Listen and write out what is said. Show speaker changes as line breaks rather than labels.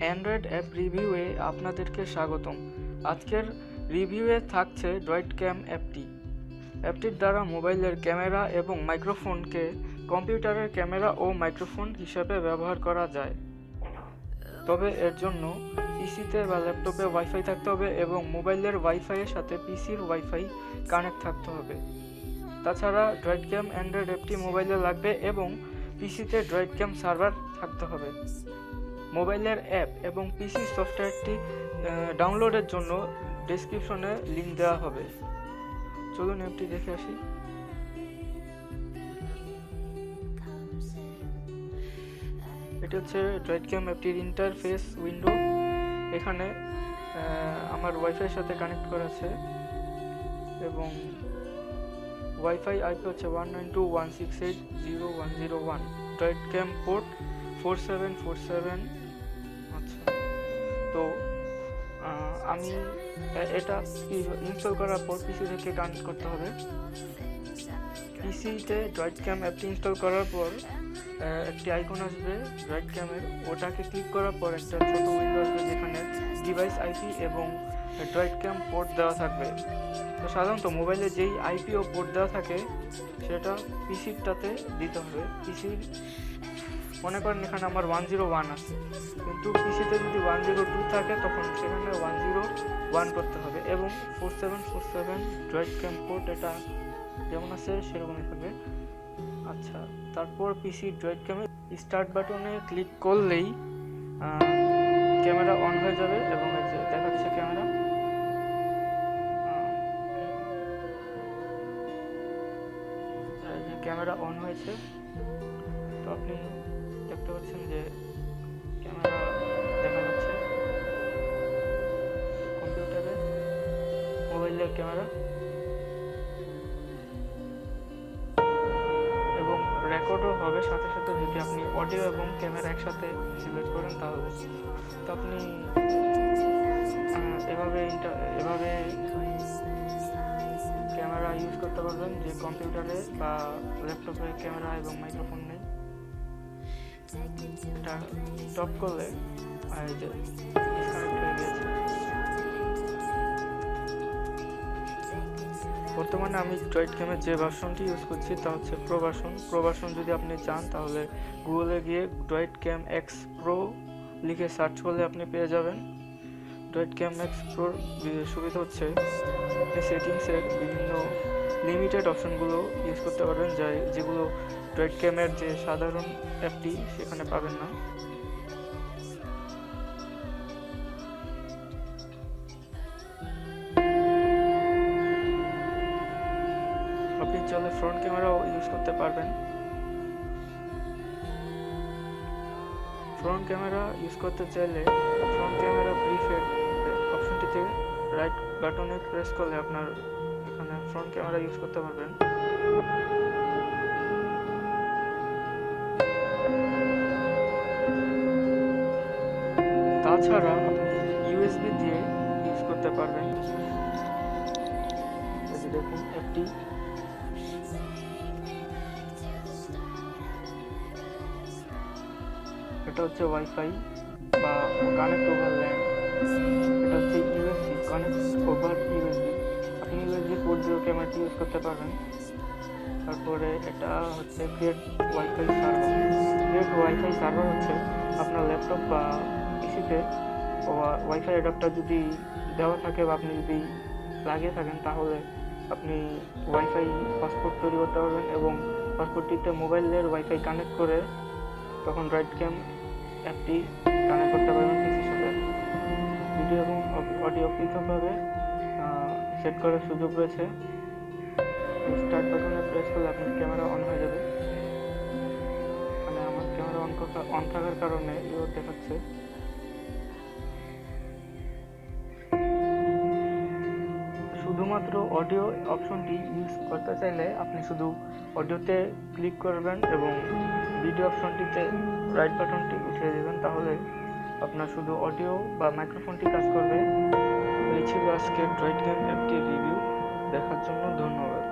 Android app রিভিউয়ে আপনাদেরকে স্বাগতম। আজকের রিভিউয়ে থাকছে ড্রয়েড ক্যাম অ্যাপটি। অ্যাপটির দ্বারা মোবাইলের ক্যামেরা এবং মাইক্রোফোনকে কম্পিউটারের ক্যামেরা ও মাইক্রোফোন হিসাবে ব্যবহার করা যায়। তবে এর জন্য পিসিতে বা ল্যাপটপে ওয়াইফাই থাকতে হবে এবং মোবাইলের ওয়াইফাইয়ের সাথে পিসির ওয়াইফাই কানেক্ট থাকতে হবে। তাছাড়া ড্রয়েড ক্যাম অ্যান্ড্রয়েড অ্যাপটি মোবাইলে লাগবে এবং পিসিতে ড্রয়েড ক্যাম সার্ভার থাকতে হবে। মোবাইলের অ্যাপ এবং পিসি সফটওয়্যারটি ডাউনলোডের জন্য ডেসক্রিপশনে লিঙ্ক দেওয়া হবে। চলুন অ্যাপটি দেখে আসি। এটা হচ্ছে ড্রয়েড ক্যাম অ্যাপটির ইন্টারফেস উইন্ডো এখানে আমার ওয়াইফাইয়ের সাথে কানেক্ট করা আছে এবং ওয়াইফাই আইপি হচ্ছে one nine two one six eight zero one zero one droid cam port four seven four seven তো আমি এটা ইনস্টল করার পর পিসি থেকে কানেক্ট করতে হবে। পিসিতে ড্রয়েড ক্যাম অ্যাপটি ইনস্টল করার পর একটি আইকন আসবে ড্রয়েড ক্যামের ওটাকে ক্লিক করার পর একটা ছোট উইন্ডো আসবে যেখানে ডিভাইস আইপি এবং ড্রয়েড ক্যাম পোর্ট দেওয়া থাকবে। তো সাধারণত মোবাইলে যেই আইপি ও পোর্ট দেওয়া থাকে, সেটা পিসিরটাতে দিতে হবে। পিসির মনে করেন এখানে আমার ওয়ান জিরো ওয়ান আছে। কিন্তু পিসিতে যদি ওয়ান জিরো টু থাকে, তখন সেখানে ওয়ান জিরো ওয়ান করতে হবে এবং four seven four seven droid port এটা যেমন আছে, সেরকমই থাকবে। আচ্ছা তারপর পিসি ড্রয়েড ক্যামে স্টার্ট বাটনে ক্লিক করলেই ক্যামেরা অন হয়ে যাবে এবং দেখাচ্ছে ক্যামেরা ক্যামেরা অন হয়েছে। তো আপনি দেখতে পাচ্ছেন যে ক্যামেরা দেখা যাচ্ছে। কম্পিউটারে, মোবাইলের ক্যামেরা। এবং রেকর্ডও হবে, সাথে সাথে যদি আপনি অডিও এবং ক্যামেরা একসাথে সিলেক্ট করেন তাহলে তো আপনি এভাবে এভাবে ক্যামেরা ইউজ করতে পারবেন যে কম্পিউটারে বা ল্যাপটপে ক্যামেরা এবং মাইক্রোফোন। নেই এটা স্টপ করলে আর বর্তমানে আমি ড্রয়েড ক্যামের যে ভার্সনটি ইউজ করছি তা হচ্ছে প্রো ভার্সন প্রো ভার্সন যদি আপনি চান তাহলে গুগলে গিয়ে ড্রয়েড ক্যাম এক্স প্রো লিখে সার্চ করলে আপনি পেয়ে যাবেন। ড্রয়েড ক্যাম এক্স প্রোর সুবিধা হচ্ছে সেটিংসের বিভিন্ন লিমিটেড অপশনগুলো ইউজ করতে পারবেন যা যেগুলো ড্রয়েড ক্যামের যে সাধারণ অ্যাপটি সেখানে পাবেন না। আপনি চাইলে ফ্রন্ট ক্যামেরাও ইউজ করতে পারবেন। ফ্রন্ট ক্যামেরা ইউজ করতে চাইলে ফ্রন্ট ক্যামেরা প্রিফেড অপশনটিতে রাইট বাটনে প্রেস করলে আপনার ফ্রন্ট ক্যামেরা ইউজ করতে পারবেন। তাছাড়া ইউএসবি দিয়ে ইউজ করতে পারবেন। দেখুন একটি এটা হচ্ছে ওয়াইফাই বা কানেক্ট ওভার ল্যান্ড এটা হচ্ছে ইউএসবি কানেক্ট ক্যামেরাটি ইউজ করতে পারবেন। তারপরে এটা হচ্ছে create wifi server create wifi server হচ্ছে আপনার ল্যাপটপ বা পিসিতে ওয়াইফাই অ্যাডাপ্টার যদি দেওয়া থাকে বা আপনি যদি লাগিয়ে থাকেন, তাহলে আপনি ওয়াইফাই পাসপোর্ট তৈরি করতে পারবেন এবং পাসপোর্টটিতে মোবাইলের ওয়াইফাই কানেক্ট করে তখন রাইট ক্যাম অ্যাপটি কানেক্ট করতে পারবেন পিসির সাথে। ভিডিও এবং অডিও পৃথকভাবে সেট করার সুযোগ রয়েছে। স্টার্ট বাটনে প্রেস করলে আপনার ক্যামেরা অন হয়ে যাবে। মানে আমার ক্যামেরা অন অন থাকার কারণে ইও দেখাচ্ছে। শুধুমাত্র অডিও অপশনটি ইউজ করতে চাইলে আপনি শুধু অডিওতে ক্লিক করবেন এবং ভিডিও অপশনটিতে রাইট বাটনটি উঠিয়ে দেবেন। তাহলে আপনার শুধু অডিও বা মাইক্রোফোনটি কাজ করবে। এই ছিল আজকের ড্রয়েড গেম অ্যাপটির রিভিউ দেখার জন্য ধন্যবাদ।